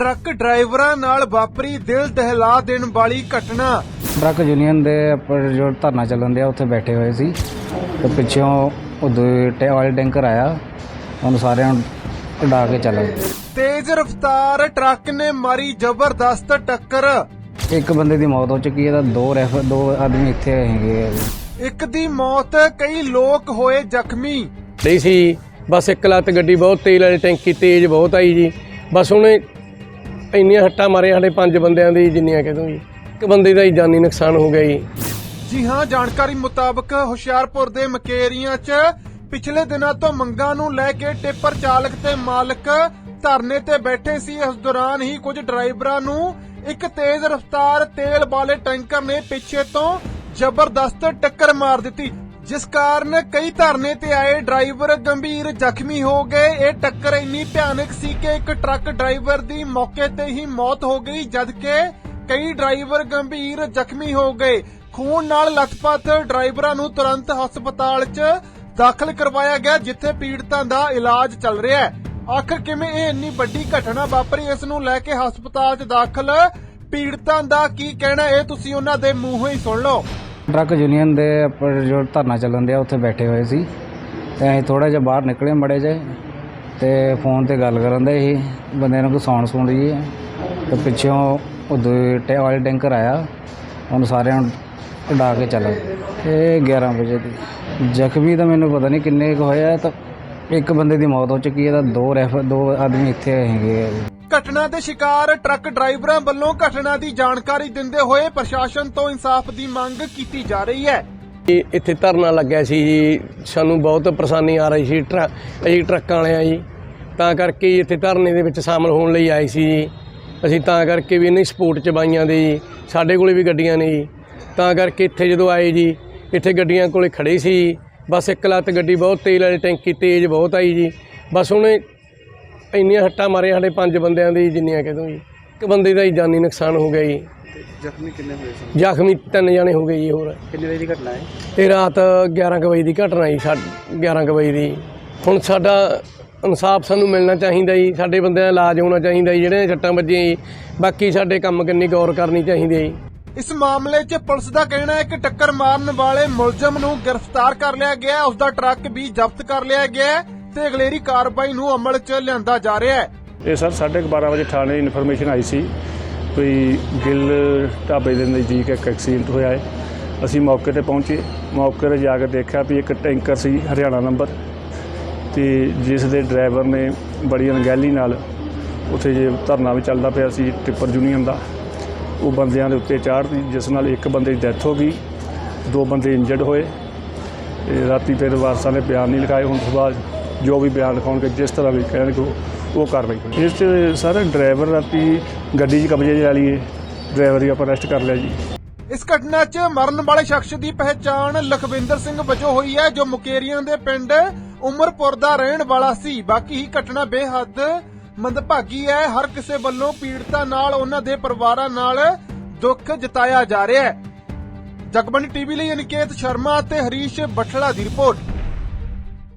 Truck ਡਰਾਈਵਰਾਂ ਨਾਲ ਵਾਪਰੀ ਦਿਲ ਦਹਿਲਾ ਦੇਣ ਵਾਲੀ ਘਟਨਾ। ਟਰੱਕ ਯੂਨੀਅਨ ਦੇ ਉੱਪਰ ਜੋ ਧਰਨਾ ਚੱਲਣ ਦਿਆ ਉੱਥੇ ਬੈਠੇ ਹੋਏ ਸੀ। ਤੇ ਪਿੱਛੋਂ ਉਹ ਦੋ ਆਇਲ ਟੈਂਕਰ ਆਇਆ ਉਹਨੂੰ ਸਾਰਿਆਂ ਨੂੰ ਉਡਾ ਕੇ ਚੱਲ ਗਏ। ਤੇਜ਼ ਰਫ਼ਤਾਰ ਟਰੱਕ ਨੇ ਮਾਰੀ ਜ਼ਬਰਦਸਤ ਟੱਕਰ। ਇੱਕ ਬੰਦੇ ਦੀ ਮੌਤ ਹੋ ਚੁੱਕੀ ਹੈ ਤਾਂ ਦੋ ਰੈਫ ਦੋ ਆਦਮੀ ਇੱਥੇ ਹੈਗੇ ਆ। ਇੱਕ ਦੀ ਮੌਤ ਕਈ ਲੋਕ ਹੋਏ ਜ਼ਖਮੀ। ਨਹੀਂ ਸੀ ਬਸ ਇੱਕ ਲੱਤ ਗੱਡੀ ਬਹੁਤ ਤੇਲ ਵਾਲੀ ਟੈਂਕੀ ਤੇਜ਼ ਬਹੁਤ ਆਈ ਜੀ। ਬਸ ਉਹਨੇ ਇੰਨੀਆਂ ਹੱਟਾਂ ਮਾਰੇ ਸਾਡੇ ਪੰਜ ਬੰਦਿਆਂ ਦੀ ਜਿੰਨੀਆਂ ਕਹਦੋਂ ਜੀ ਇੱਕ ਬੰਦੇ ਦਾ ਹੀ ਜਾਨੀ ਨੁਕਸਾਨ ਹੋ ਗਿਆ ਜੀ। ਜੀ ਹਾਂ, ਜਾਣਕਾਰੀ ਮੁਤਾਬਕ ਹੁਸ਼ਿਆਰਪੁਰ ਦੇ ਮਕੇਰੀਆਂ 'ਚ ਪਿਛਲੇ ਦਿਨਾਂ ਤੋਂ ਮੰਗਾਂ ਨੂੰ ਲੈ ਕੇ ਟਿੱਪਰ ਚਾਲਕ ਤੇ ਮਾਲਕ ਧਰਨੇ ਤੇ ਬੈਠੇ ਸੀ। ਇਸ ਦੌਰਾਨ ਹੀ ਕੁਝ ਡਰਾਈਵਰਾਂ ਨੂੰ ਇੱਕ ਤੇਜ਼ ਰਫ਼ਤਾਰ ਤੇਲ ਵਾਲੇ ਟੈਂਕਰ ਨੇ ਪਿੱਛੇ ਤੋਂ ਜ਼ਬਰਦਸਤ ਟੱਕਰ ਮਾਰ ਦਿੱਤੀ। ਜਿਸ ਕਾਰਨ ਕਈ ਧਰਨੇ ਤੇ ਆਏ ਡਰਾਈਵਰ ਗੰਭੀਰ ਜ਼ਖਮੀ ਹੋ ਗਏ। ਇਹ ਟੱਕਰ ਇੰਨੀ ਭਿਆਨਕ ਸੀ ਕਿ ਇੱਕ ਟਰੱਕ ਡਰਾਈਵਰ ਦੀ ਮੌਕੇ ਤੇ ਹੀ ਮੌਤ ਹੋ ਗਈ, ਜਦਕਿ ਕਈ ਡਰਾਈਵਰ ਗੰਭੀਰ ਜ਼ਖਮੀ ਹੋ ਗਏ। ਖੂਨ ਨਾਲ ਲਥਪਥ ਡਰਾਈਵਰਾਂ ਨੂੰ ਤੁਰੰਤ ਹਸਪਤਾਲ 'ਚ ਦਾਖਲ ਕਰਵਾਇਆ ਗਿਆ, ਜਿੱਥੇ ਪੀੜਤਾਂ ਦਾ ਇਲਾਜ ਚੱਲ ਰਿਹਾ ਹੈ। ਆਖਰ ਕਿਵੇਂ ਇਹ ਇੰਨੀ ਵੱਡੀ ਘਟਨਾ ਵਾਪਰੀ, ਇਸ ਨੂੰ ਲੈ ਕੇ ਹਸਪਤਾਲ 'ਚ ਦਾਖਲ ਪੀੜਤਾਂ ਦਾ ਕੀ ਕਹਿਣਾ, ਇਹ ਤੁਸੀਂ ਉਹਨਾਂ ਦੇ ਮੂੰਹੋਂ ਹੀ ਸੁਣ ਲਓ। ਟਰੱਕ ਯੂਨੀਅਨ ਦੇ ਉੱਪਰ ਜੋ ਧਰਨਾ ਚੱਲਣ ਦਿਆ ਉੱਥੇ ਬੈਠੇ ਹੋਏ ਸੀ। ਤੇ ਅਸੀਂ ਥੋੜਾ ਜਿਹਾ ਬਾਹਰ ਨਿਕਲੇ ਮੜੇ ਜੇ ਤੇ ਫੋਨ ਤੇ ਗੱਲ ਕਰਨ ਦੇ ਸੀ। ਬੰਦੇ ਨੂੰ ਕੋਈ ਸਾਊਂਡ ਸੁਣ ਰਹੀ ਹੈ ਤੇ ਪਿੱਛੋਂ ਉਹ ਦੋ ਆਇਲ ਟੈਂਕਰ ਆਇਆ, ਉਹਨੂੰ ਸਾਰਿਆਂ ਨੂੰ ਉਡਾ ਕੇ ਚੱਲ ਗਏ। ਇਹ 11 ਵਜੇ ਦੀ ਜ਼ਖਮੀ ਤਾਂ ਮੈਨੂੰ ਪਤਾ ਨਹੀਂ ਕਿੰਨੇ ਕੁ ਹੋਏ ਆ, ਤਾਂ ਇੱਕ ਬੰਦੇ ਦੀ ਮੌਤ ਹੋ ਚੁੱਕੀ ਹੈ, ਤਾਂ ਦੋ ਰੈਫਰ, ਦੋ ਆਦਮੀ ਇੱਥੇ ਹੈਗੇ ਆ। ਘਟਨਾ ਦੇ ਸ਼ਿਕਾਰ ਟਰੱਕ ਡਰਾਈਵਰਾਂ ਵੱਲੋਂ ਘਟਨਾ ਦੀ ਜਾਣਕਾਰੀ ਦਿੰਦੇ ਹੋਏ ਪ੍ਰਸ਼ਾਸਨ ਤੋਂ ਇਨਸਾਫ ਦੀ ਮੰਗ ਕੀਤੀ ਜਾ ਰਹੀ ਹੈ। ਇਹ ਇੱਥੇ ਧਰਨਾ ਲੱਗਿਆ ਸੀ ਜੀ। ਸਾਨੂੰ ਬਹੁਤ ਪਰੇਸ਼ਾਨੀ ਆ ਰਹੀ ਸੀ ਟਰੱਕ ਅਸੀਂ ਟਰੱਕਾਂ ਵਾਲਿਆਂ ਜੀ। ਤਾਂ ਕਰਕੇ ਇੱਥੇ ਧਰਨੇ ਦੇ ਵਿੱਚ ਸ਼ਾਮਲ ਹੋਣ ਲਈ ਆਏ ਸੀ ਜੀ। ਅਸੀਂ ਤਾਂ ਕਰਕੇ ਵੀ ਇਹਨਾਂ ਸਪੋਰਟ ਚ ਬਾਈਆਂ ਦੇ ਜੀ। ਸਾਡੇ ਕੋਲੇ ਵੀ ਗੱਡੀਆਂ ਨੇ ਜੀ। ਤਾਂ ਕਰਕੇ ਇੱਥੇ ਜਦੋਂ ਆਏ ਜੀ, ਇੱਥੇ ਗੱਡੀਆਂ ਕੋਲੇ ਖੜੇ ਸੀ ਬਸ ਇੱਕ ਲੱਤ ਗੱਡੀ ਬਹੁਤ ਤੇਲ ਵਾਲੀ ਟੈਂਕੀ ਤੇਜ਼ ਬਹੁਤ ਆਈ ਜੀ। ਬਸ ਉਹਨੇ ਇੰਨੀਆਂ ਹੱਟਾਂ ਮਾਰੇ ਸਾਡੇ ਪੰਜ ਬੰਦਿਆਂ ਦੀ ਜਿੰਨੀਆਂ ਕਹਦੋਂ ਜੀ ਇੱਕ ਬੰਦੇ ਦਾ ਹੀ ਜਾਨੀ ਨੁਕਸਾਨ ਹੋ ਗਿਆ ਜੀ। ਜ਼ਖਮੀ ਕਿੰਨੇ ਹੋਏ ਸਨ ਜ਼ਖਮੀ ਤਿੰਨ ਜਣੇ ਹੋ ਗਏ ਜੀ ਹੋਰ। ਕਿੰਨੇ ਵਜੇ ਦੀ ਘਟਨਾ ਹੈ? ਇਹ ਰਾਤ 11 ਕੁ ਵਜੇ ਦੀ ਘਟਨਾ ਜੀ ਸਾਡ- 11 ਕੁ ਵਜੇ ਦੀ। ਹੁਣ ਸਾਡਾ ਇਨਸਾਫ ਸਾਨੂੰ ਮਿਲਣਾ ਚਾਹੀਦਾ ਜੀ ਸਾਡੇ ਬੰਦਿਆਂ ਦਾ ਇਲਾਜ ਹੋਣਾ ਚਾਹੀਦਾ ਜੀ ਜਿਹੜੇ ਛੱਟਾਂ ਵੱਜੀਆਂ ਜੀ। ਬਾਕੀ ਸਾਡੇ ਕੰਮ ਕਿੰਨੀ ਗੌਰ ਕਰਨੀ ਚਾਹੀਦੀ ਹੈ ਜੀ। ਇਸ ਮਾਮਲੇ 'ਚ ਪੁਲਿਸ ਦਾ ਕਹਿਣਾ ਹੈ ਕਿ ਟੱਕਰ ਮਾਰਨ ਵਾਲੇ ਮੁਲਜ਼ਮ ਨੂੰ ਗ੍ਰਿਫਤਾਰ ਕਰ ਲਿਆ ਗਿਆ ਹੈ, ਉਸ ਦਾ ਟਰੱਕ ਵੀ ਜ਼ਬਤ ਕਰ ਲਿਆ ਗਿਆ ਹੈ। ਤੇ ਅਗਲੇਰੀ ਕਾਰਵਾਈ ਨੂੰ ਅਮਲ 'ਚ ਲਿਆਂਦਾ ਜਾ ਰਿਹਾ ਹੈ। ਇਹ ਸਰ 12:30 ਵਜੇ ਥਾਣੇ ਇਨਫੋਰਮੇਸ਼ਨ ਆਈ ਸੀ ਕੋਈ ਗਿੱਲ ਢਾਬੇ ਦੇ ਨਜ਼ਦੀਕ ਇੱਕ ਐਕਸੀਡੈਂਟ ਹੋਇਆ ਹੈ। ਅਸੀਂ ਮੌਕੇ ਤੇ ਪਹੁੰਚੇ। ਮੌਕੇ ਤੇ ਜਾ ਕੇ ਦੇਖਿਆ ਵੀ ਇੱਕ ਟੈਂਕਰ ਸੀ ਹਰਿਆਣਾ ਨੰਬਰ ਤੇ ਜਿਸ ਦੇ ਡਰਾਈਵਰ ਨੇ ਬੜੀ ਅਣਗਹਿਲੀ ਨਾਲ ਉੱਥੇ ਜੇ ਧਰਨਾ ਵੀ ਚੱਲਦਾ ਪਿਆ ਸੀ ਟਿੱਪਰ ਯੂਨੀਅਨ ਦਾ। ਉਹ ਬੰਦਿਆਂ ਦੇ ਉੱਤੇ ਚਾੜ੍ਹਦੀ ਜਿਸ ਨਾਲ ਇੱਕ ਬੰਦੇ ਦੀ ਡੈਥ ਹੋ ਗਈ, ਦੋ ਬੰਦੇ ਇੰਜਰਡ ਹੋਏ। ਤੇ ਰਾਤੀ ਫਿਰ ਵਾਰਸਾਂ ਨੇ ਬਿਆਨ ਨਹੀਂ ਲਿਖਾਏ, ਹੁਣ ਸਵੇਰ ਜੋ ਵੀ ਬਿਆਨ ਲਿਖਾਉਣਗੇ, ਜਿਸ ਤਰ੍ਹਾਂ ਵੀ ਕਹਿਣਗੇ, ਉਹ- ਕਾਰਵਾਈ ਹੋਣੀ। ਇਸ 'ਚ ਸਰ ਡਰਾਈਵਰ ਰਾਤੀ ਗੱਡੀ 'ਚ ਕਬਜ਼ੇ 'ਚ ਲੈ ਲਈ ਡਰਾਈਵਰ ਹੀ ਆਪਾਂ ਅਰੈਸਟ ਕਰ ਲਿਆ ਜੀ। ਇਸ ਘਟਨਾ 'ਚ ਮਰਨ ਵਾਲੇ ਸ਼ਖਸ ਦੀ ਪਹਿਚਾਣ ਲਖਵਿੰਦਰ ਸਿੰਘ ਵਜੋਂ ਹੋਈ ਹੈ, ਜੋ ਮੁਕੇਰੀਆਂ ਦੇ ਪਿੰਡ ਉਮਰਪੁਰ ਦਾ ਰਹਿਣ ਵਾਲਾ ਸੀ। ਬਾਕੀ ਹੀ ਘਟਨਾ ਬੇਹੱਦ ਮੰਦਭਾਗੀ ਹੈ। ਹਰ ਕਿਸੇ ਵੱਲੋਂ ਪੀੜਤਾਂ ਨਾਲ ਉਹਨਾਂ ਦੇ ਪਰਿਵਾਰਾਂ ਨਾਲ ਦੁੱਖ ਜਤਾਇਆ ਜਾ ਰਿਹਾ ਹੈ। ਜਗਬਾਣੀ ਟੀਵੀ ਲਈ ਅਨਿਕੇਤ ਸ਼ਰਮਾ ਅਤੇ ਹਰੀਸ਼ ਬਠਲਾ ਦੀ ਰਿਪੋਰਟ।